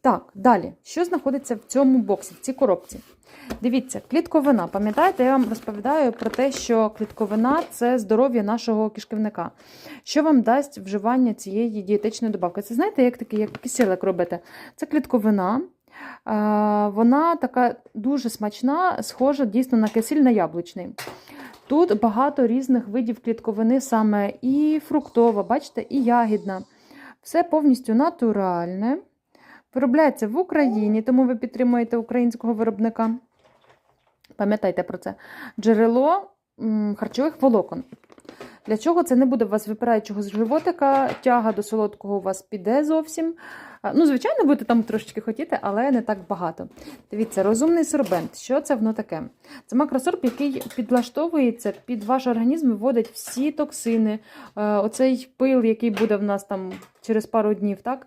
Так, далі. Що знаходиться в цьому боксі, в цій коробці? Дивіться, клітковина. Пам'ятаєте, я вам розповідаю про те, що клітковина це здоров'я нашого кишківника. Що вам дасть вживання цієї дієтичної добавки? Це знаєте, як такий, як киселик робите? Це клітковина. Вона така дуже смачна, схожа дійсно на кисіль на яблучний. Тут багато різних видів клітковини, саме і фруктова, бачите, і ягідна. Все повністю натуральне. Виробляється в Україні, тому ви підтримуєте українського виробника. Пам'ятайте про це. Джерело харчових волокон. Для чого це не буде у вас випираючого з животика, тяга до солодкого у вас піде зовсім. Ну, звичайно, будете там трошечки хотіти, але не так багато. Дивіться, розумний сорбент. Що це воно таке? Це макросорб, який підлаштовується під ваш організм, виводить всі токсини, е, оцей пил, який буде в нас там через пару днів, так?